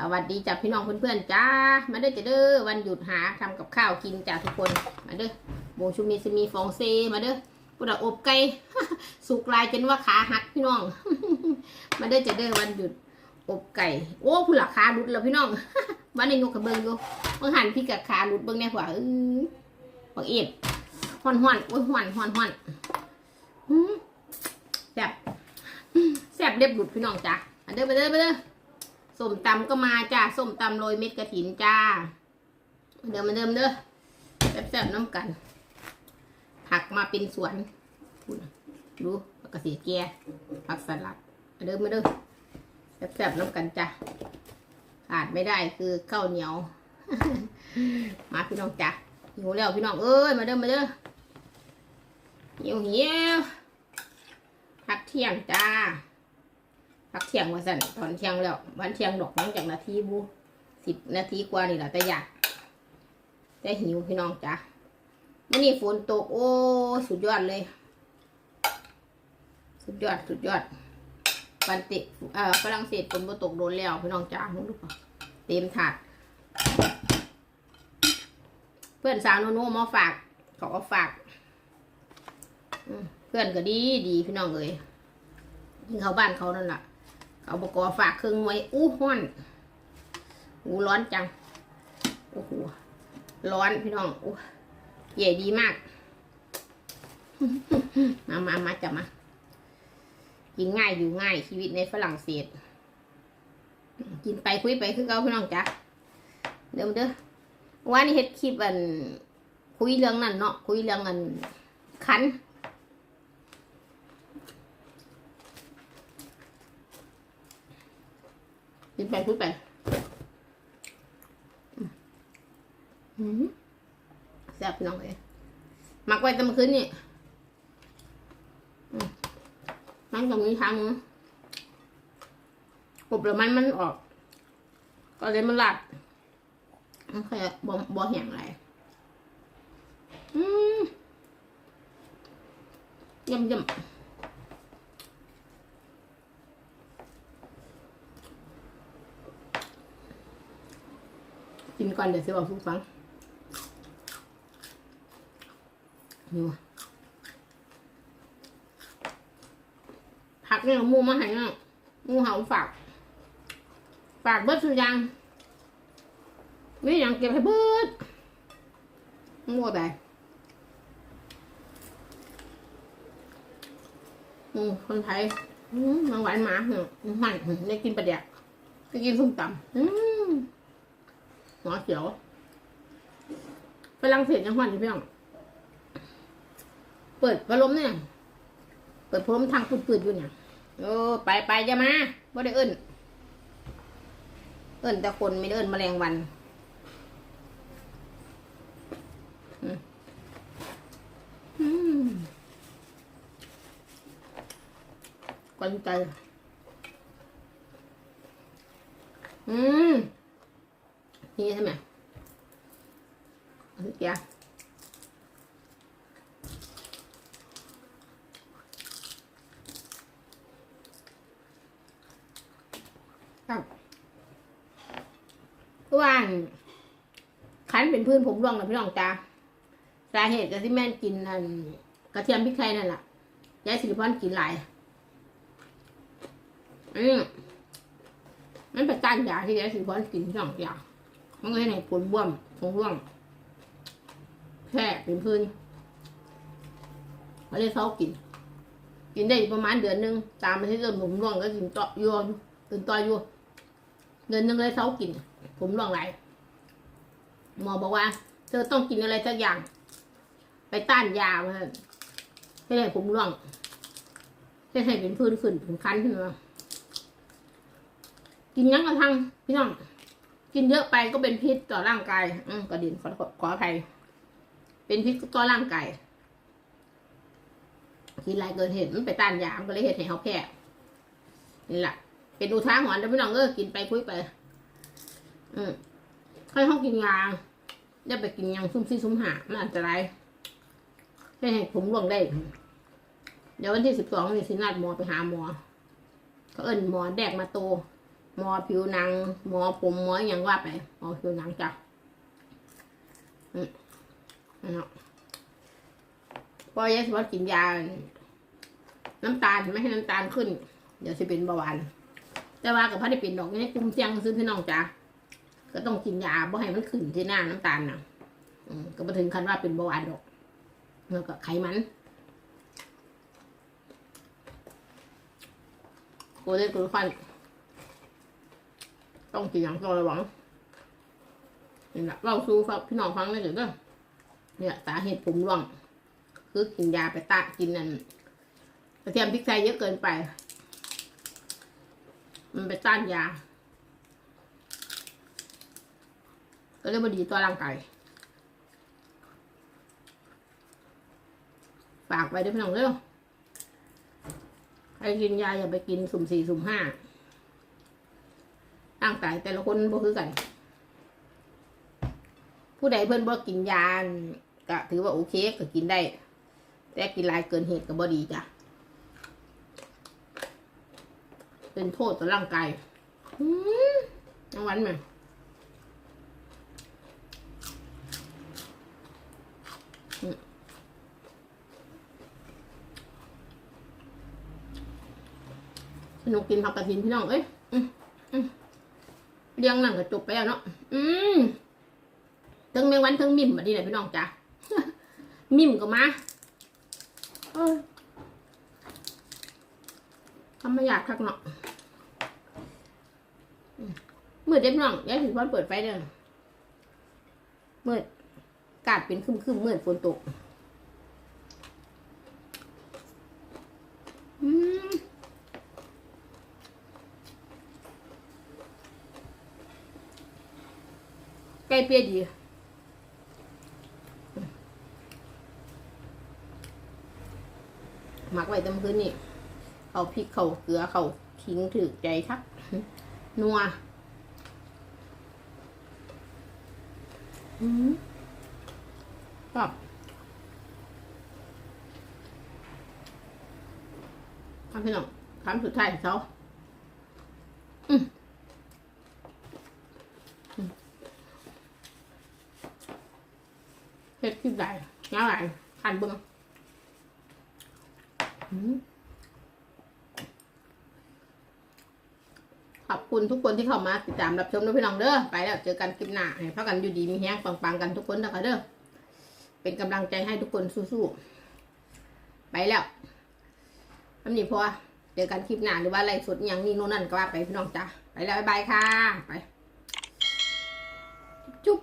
สวัสดีจ้ะพี่น้องเพื่อนๆจ้า มาเด้อจ้ะเด้อวันหยุดหาทำกับข้าวกินจ้ะทุกคน มาเด้อโบชูมีซมีฟองเซมาเด้อปุดอบไก่สุกลายจนว่าขาหักพี่น้อง มาเด้อจ้ะเด้อวันหยุดอบไก่ โอ้ผู้หลักขาหลุดแล้วพี่น้องวันในยกกระเบิงอยู่บางหันพี่กับขาหลุดเบิ้งแน่ผัวเออบักเอ็ดห่อนห่อนโอ้ยห่อนห่อนห่อนแซ่บแซ่บเรียบหลุดพี่น้องจ้ะมาเด้อมาเด้อมาเด้อ ส้มตำก็มาจ้าส้มตำโรยเม็ดกระถินจ้า เดิมมาเดิมเด้อแซ่บๆน้ำกัน ผักมาเป็นสวนดูผักกระเสียแก่ผักสลัดมาเดิมมาเด้อแซ่บๆน้ำกันจ้าขาดไม่ได้คือข้าวเหนียว มาพี่น้องจ้าหิวแล้วพี่น้องเอ้ยมาเด้อมาเด้อหิวเหียวพักเที่ยงจ้า พักเที่ยงว่าสั่นตอนเที่ยงแล้ววันเที่ยงดอกหลังจากนาทีบูสิบนาทีกว่านี่แหละแต่อยากแต่หิวพี่น้องจ้ะวันนี้ฝนตกโอ้สุดยอดเลย สุดยอดสุดยอดวันติเอ่อฝรั่งเศสฝนตกโดนแล้วพี่น้องจ้ามึงดูป่ะเต็มถาด เพื่อนสาวโนโนมาฝากเขาเอฝากเพื่อนก็ดีดีพี่น้องเอ้ยยิงเขาบ้านเขานั่นแหละ เขาบอกว่าฝากเครื่องไว้อู้ห้อนอู้ร้อนจัง โอ้โห ร้อนพี่น้องอู้ใหญ่ดีมาก มามามาจับมา กินง่ายอยู่ง่ายชีวิตในฝรั่งเศส กินไปคุยไปคือเขาพี่น้องจ้ะเดี๋ยวเด้อว่านี่เฮ็ดคลิปอัน คุยเรื่องนั่นเนาะคุยเรื่องอันคัน กินไปพูดไปแซ่บน้องเอ้ยหมักไว้ตั้งคืนนี่มันตรงนี้ทางนึงกบแล้วมันมันออก ก็เลยมันหลัดมันค่บ่บ่แห้งไรอืมยำยำ กินก่อนเดี๋ยวจะบอกทุกฟังนี่วะผักเนี่ยหมูมาให้เนาะหมูเห่าฝาก ฝากเบิดสุดยังไม่ยังเก็บให้เบิดหมูแต่อืมคนไทยอืมมาหวานหมาเหรอมันได้กินปลาแดกได้กินส้มตำอืม หัวเขียวฝรั่งเศสยังหวันอยู่พี่น้องเปิดพัดลมเนี่ย เปิดพัดลมทางปืดๆอยู่เนี่ยโอ้ไปไปจะมาบ่ได้เอิ้น เอิ้นแต่คนไม่ได้เอิ้นแมลงวันอืมอืมกวนใจ อืม นี่ใช่ไหมอันนี้ครับว่านขันเป็นพื้นผมร่วงนะพี่น้องจ้าสาเหตุก็ที่แม่นกินอันกระเทียมพริกไทยนั่นแหละยายสิริพรกินหลายอืมมันเป็นต้านยาที่ยายสิริพรกินสองอย่าง มันก็ให้ในผลบวมผงร่วงแค่เป็นพื้นมาเลยเขากิน กินได้ประมาณเดือนหนึง ตามไปที่เริ่มผมร่วงก็กินต่อยู่ตื่นต่อยู่เดือนหนึงเลยเขากิน ผมร่วงไหลหมอบอกว่า เธอต้องกินอะไรสักอย่าง ไปต้านยามาให้ได้ผมร่วงให้ให้เป็นพื้นขึ้นเป็นคันขึ้นมากินยังกระทั่งพี่น้อง กินเยอะไปก็เป็นพิษต่อร่างกาย อืมกระดินขอขอขอภัย เป็นพิษต่อร่างกาย กินไรเกินเหตุมันไปต้านยามก็เลยเหตุให้เขาแพ้นี่แหละเป็นอุทาหรณ์นะพี่น้องเออกินไปคุยไป อืมให้เขากินยาอย่าไปกินยางซุ่มซี่ซุ่มหามันอันตรายให้ผมหลวงได้ เดี๋ยววันที่สิบสองนี่สินัดหมอไปหาหมอเขาเอิ้นหมอแดกมาโต หมอผิวหนัง หมอผมหมออย่างว่าไปหมอผิวหนังจ้ะอืมนั่นนาะพอยายสวัสดิ์กินยา น้ำตาลไม่ให้น้ำตาลขึ้น เดี๋ยวจะเป็นเบาหวานแต่ว่ากับพระได้เป็นดอกนี่กลุ่มเสี่ยงซื้อพี่น้องจ้ะก็ต้องกินยาบ่ให้มันขึ้นที่หน้าน้ำตาลนะอืมก็มาถึงขั้นว่าเป็นเบาหวานดอกแล้วก็ไขมันโกเด้กลูคอน ต้องกินอย่างต้องระวังนี่แหละเราสู้ฟังพี่น้องฟังเลยเดี๋ยวเด้อเนี่ยสาเหตุผมร่วง คือกินยาไปตะกินนั่นกระเทียมพริกไทยเยอะเกินไป มันไปต้านยา ก็เลยบดีต่อร่างกายฝากไปด้วยพี่น้องเร็วใครกินยาอย่าไปกินสุ่มสี่สุ่มห้า ร่างกายแต่ละคนบ่คือกัน ผู้ใดเพิ่อนบ่กินยาก็ถือว่าโอเคก็กินได้ แต่กินลายเกินเหตุก็บ่ดีจ้ะ เป็นโทษต่อร่างกายอืมงหวันไหมอืมสนุกกินผักกระถินพี่น้อง เอ้ยอืมอืม เลี้ยงนั่นก็จบไปแล้วเนาะอืมทั้งแมงวันทั้งมิ่มบัดนี้แหละพี่น้องจ้ะมิ่มก็มาเออทำไม่อยากคักเนาะอืมมืดเด็บน้องยายถึงพอนเปิดไฟเด้อมืดกาดเป็นครึมๆมืดฝนตก อืม ไก่เปียดีหมักไว้เต็มคืนนี่เอาพริกเขาเกลือเขาทิ้งถือใจทักนัวอืมชอบทำพี่น้องคำสุดท้ายของเขาอืมอืม เฮ็ดคลิปได้ง่ายทันเบิ่งอืมขอบคุณทุกคนที่เข้ามาติดตามรับชมด้วยพี่น้องเด้อไปแล้วเจอกันคลิปหน้าให้พักกันอยู่ดีมีแห้งปังๆกันทุกคนนะคะเด้อเป็นกำลังใจให้ทุกคนสู้ๆไปแล้วทำนี้พอเจอกันคลิปหน้าหรือว่าอะไรสดอย่างนี้โน่นนั่นก็ว่าไปพี่น้องจ้าไปแล้วบายบายค่ะไป จุ๊บ